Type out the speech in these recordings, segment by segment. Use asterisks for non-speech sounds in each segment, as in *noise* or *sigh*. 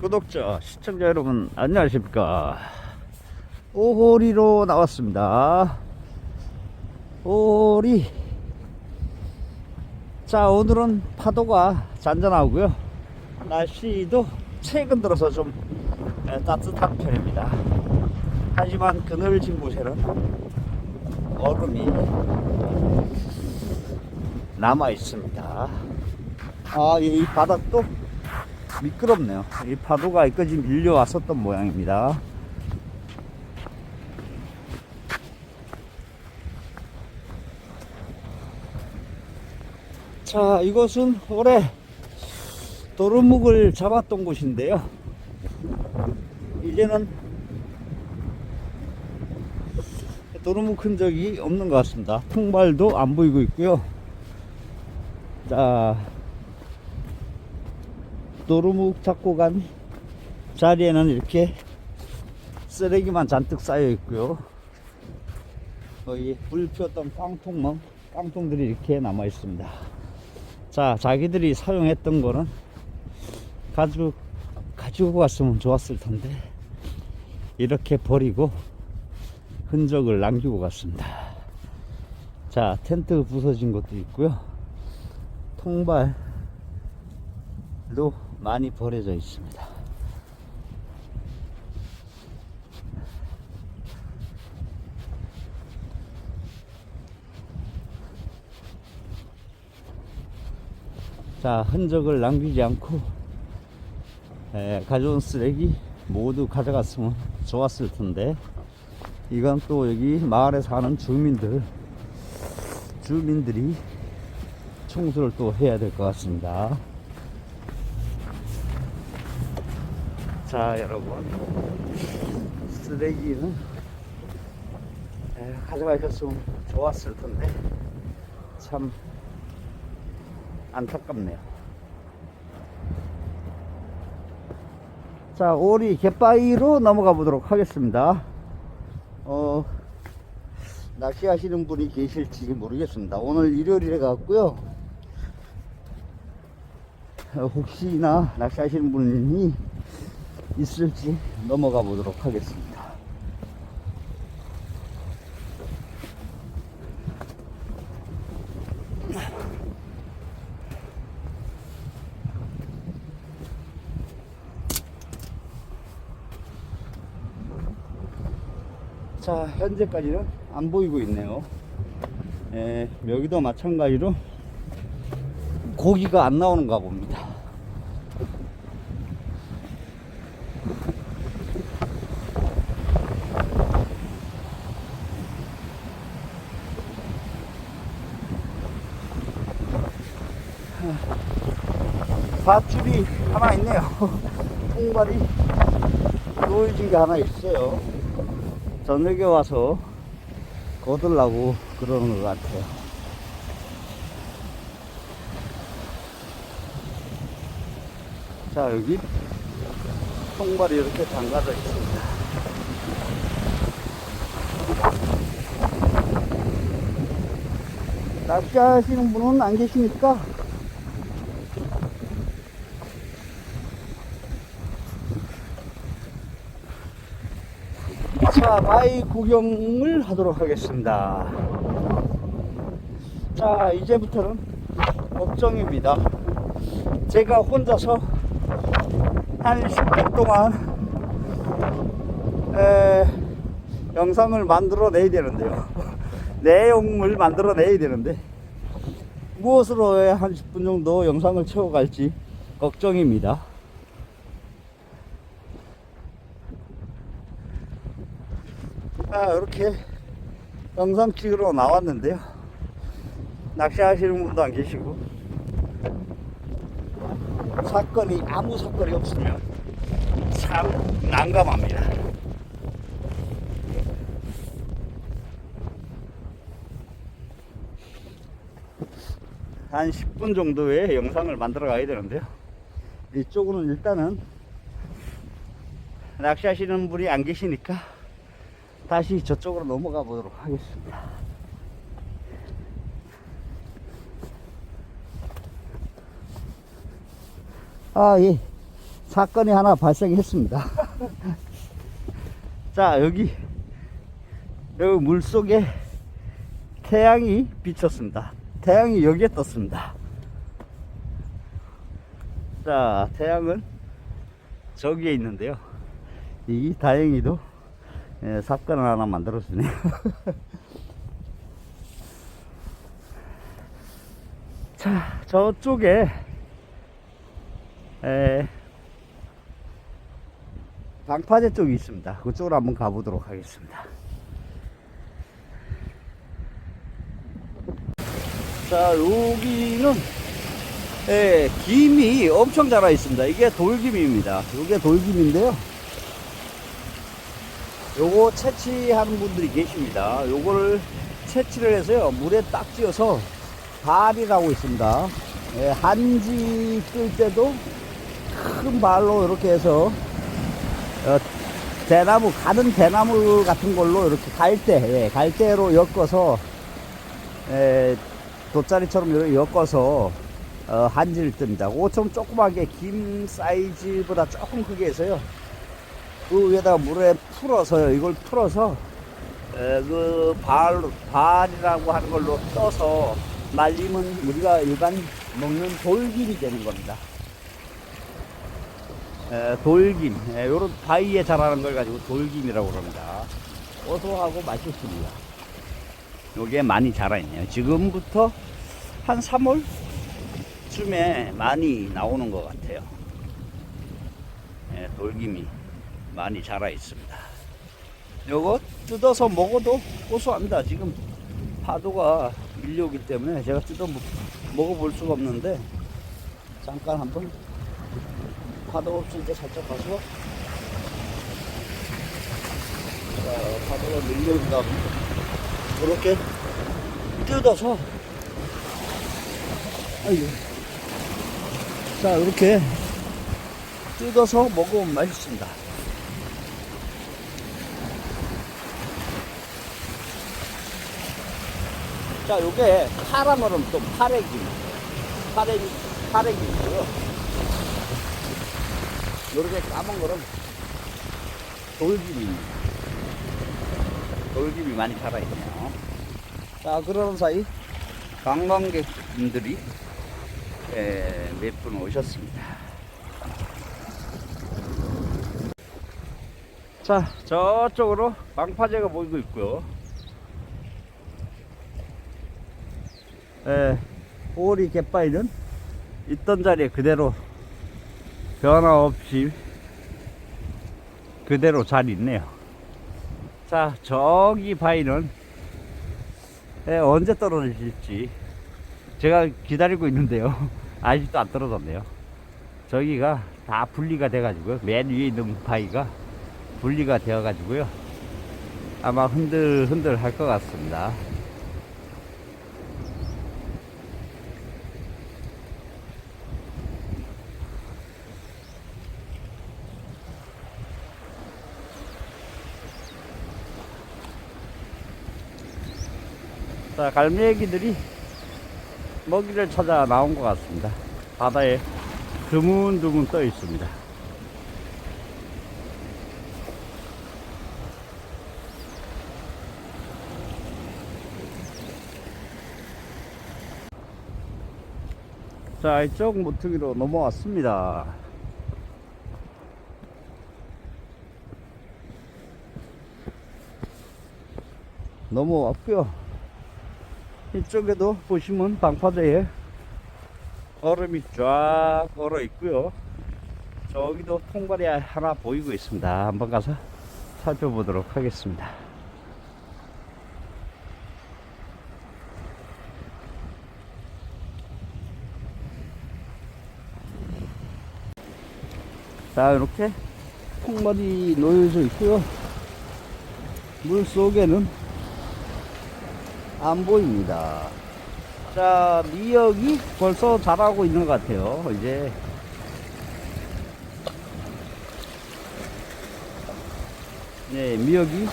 구독자, 시청자 여러분, 안녕하십니까. 오호리로 나왔습니다. 오리. 자, 오늘은 파도가 잔잔하고요. 날씨도 최근 들어서 좀 에, 따뜻한 편입니다. 하지만 그늘진 곳에는 얼음이 남아 있습니다. 아, 이 바닥도 미끄럽네요. 이 파도가 여기까지 밀려왔었던 모양입니다. 자, 이곳은 올해 도루묵을 잡았던 곳인데요. 이제는 도루묵 흔적이 없는 것 같습니다. 통발도 안 보이고 있고요. 자, 도루묵 잡고 간 자리에는 이렇게 쓰레기만 잔뜩 쌓여 있고요. 거의 불 피웠던 깡통만 깡통들이 이렇게 남아 있습니다. 자, 자기들이 사용했던 거는 가지고 가지고 갔으면 좋았을 텐데 이렇게 버리고 흔적을 남기고 갔습니다. 자, 텐트 부서진 것도 있고요. 통발도 많이 버려져 있습니다. 자, 흔적을 남기지 않고 에, 가져온 쓰레기 모두 가져갔으면 좋았을 텐데 이건 또 여기 마을에 사는 주민들 주민들이 청소를 또 해야 될 것 같습니다. 자, 여러분. 쓰레기는 에, 가져가셨으면 좋았을 텐데 참 안타깝네요. 자, 오리 갯바위로 넘어가 보도록 하겠습니다. 어, 낚시하시는 분이 계실지 모르겠습니다. 오늘 일요일에 갔고요. 어, 혹시나 낚시하시는 분이 있을지 넘어가 보도록 하겠습니다. 자, 현재까지는 안 보이고 있네요. 예, 여기도 마찬가지로 고기가 안 나오는가 봅니다. 밧줄이 하나 있네요. *laughs* 통발이 게 하나 있어요. 저녁에 와서 거들라고 그러는 것 같아요. 자, 여기 통발이 이렇게 담가져 있습니다. 낚시하시는 분은 안 계십니까? 자, 바위 구경을 하도록 하겠습니다. 자, 이제부터는 걱정입니다. 제가 혼자서 한 10분 동안 에, 영상을 만들어 내야 되는데요. *laughs* 내용을 만들어 내야 되는데 무엇으로 한 10분 정도 영상을 채워갈지 걱정입니다. 아, 이렇게 영상 찍으러 나왔는데요. 낚시하시는 분도 안 계시고, 사건이, 아무 사건이 없으면 참 난감합니다. 한 10분 정도의 영상을 만들어 가야 되는데요. 이쪽으로는 일단은 낚시하시는 분이 안 계시니까 다시 저쪽으로 넘어가 보도록 하겠습니다. 아, 예. 사건이 하나 발생했습니다. *laughs* 자, 여기, 여기 물 속에 태양이 비쳤습니다. 태양이 여기에 떴습니다. 자, 태양은 저기에 있는데요. 이 다행히도 예, 사건을 하나 만들어주네요. *laughs* 자, 저쪽에 에, 방파제 쪽이 있습니다. 그쪽으로 한번 가보도록 하겠습니다. 자, 여기는 예, 김이 엄청 자라 있습니다. 이게 돌김입니다. 이게 돌김인데요. 요거 채취하는 분들이 계십니다. 요거를 채취를 해서요, 물에 딱 찌어서 발이라고 있습니다. 예, 한지 끌 때도 큰 발로 이렇게 해서 어, 대나무 가는 대나무 같은 걸로 이렇게 갈대 예, 갈대로 엮어서 예, 돗자리처럼 이렇게 엮어서 어, 한지를 뜹니다. 그것처럼 조그맣게 김 사이즈보다 조금 크게 해서요. 그 위에다가 물에 풀어서요. 이걸 풀어서 에, 그 발, 발이라고 하는 걸로 떠서 말리면 우리가 일반 먹는 돌김이 되는 겁니다. 에, 돌김, 에, 요런 바위에 자라는 걸 가지고 돌김이라고 그럽니다. 고소하고 맛있습니다. 요게 많이 자라있네요. 지금부터 한 3월 쯤에 많이 나오는 것 같아요. 예, 돌김이 많이 자라 있습니다. 요거 뜯어서 먹어도 고소합니다. 지금 파도가 밀려오기 때문에 제가 뜯어 먹- 먹어볼 수가 없는데 잠깐 한번 파도 없을 때 살짝 자, 파도가 밀려오니까 이렇게 뜯어서 아이고. 자, 이렇게 뜯어서 먹으면 맛있습니다. 자, 요게 파라머름 또 파래김. 파래김, 파래김이고요. 요렇게 까만 거는 돌김입니다. 돌김이 많이 살아있네요. 자, 그러는 사이 관광객분들이 몇 분 오셨습니다. 자, 저쪽으로 방파제가 보이고 있고요. 예, 오리 갯바위는 있던 자리에 그대로 변화 없이 그대로 잘 있네요. 자, 저기 바위는 예, 언제 떨어질지 제가 기다리고 있는데요. *laughs* 아직도 안 떨어졌네요. 저기가 다 분리가 돼가지고요. 맨 위에 있는 바위가 분리가 되어가지고요. 아마 흔들흔들 할 것 같습니다. 자, 갈매기들이 먹이를 찾아 나온 것 같습니다. 바다에 드문드문 떠 있습니다. 자, 이쪽 모퉁이로 넘어왔습니다. 넘어왔고요. 이쪽에도 보시면 방파제에 얼음이 쫙 얼어 있고요. 저기도 통발이 하나 보이고 있습니다. 한번 가서 살펴보도록 하겠습니다. 자, 이렇게 통발이 놓여져 있고요. 물 속에는 안 보입니다. 자, 미역이 벌써 자라고 있는 것 같아요. 이제. 네, 미역이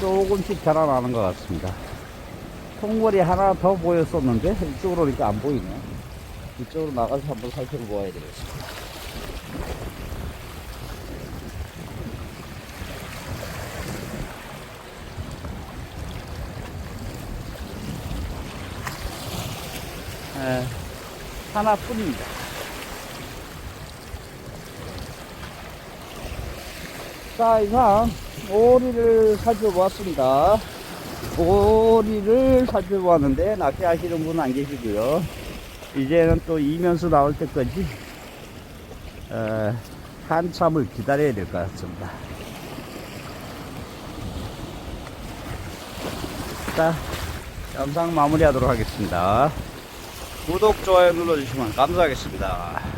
조금씩 자라나는 것 같습니다. 통벌이 하나 더 보였었는데, 이쪽으로 오니까 안 보이네. 이쪽으로 나가서 한번 살펴보아야 되겠습니다. 에, 하나뿐입니다. 자, 이상 오리를 살펴보았습니다. 오리를 살펴보았는데 낚시 하시는 분은 안 계시고요. 이제는 또 이면수 나올 때까지 어, 한참을 기다려야 될 것 같습니다. 자, 영상 마무리하도록 하겠습니다. 구독, 좋아요 눌러주시면 감사하겠습니다.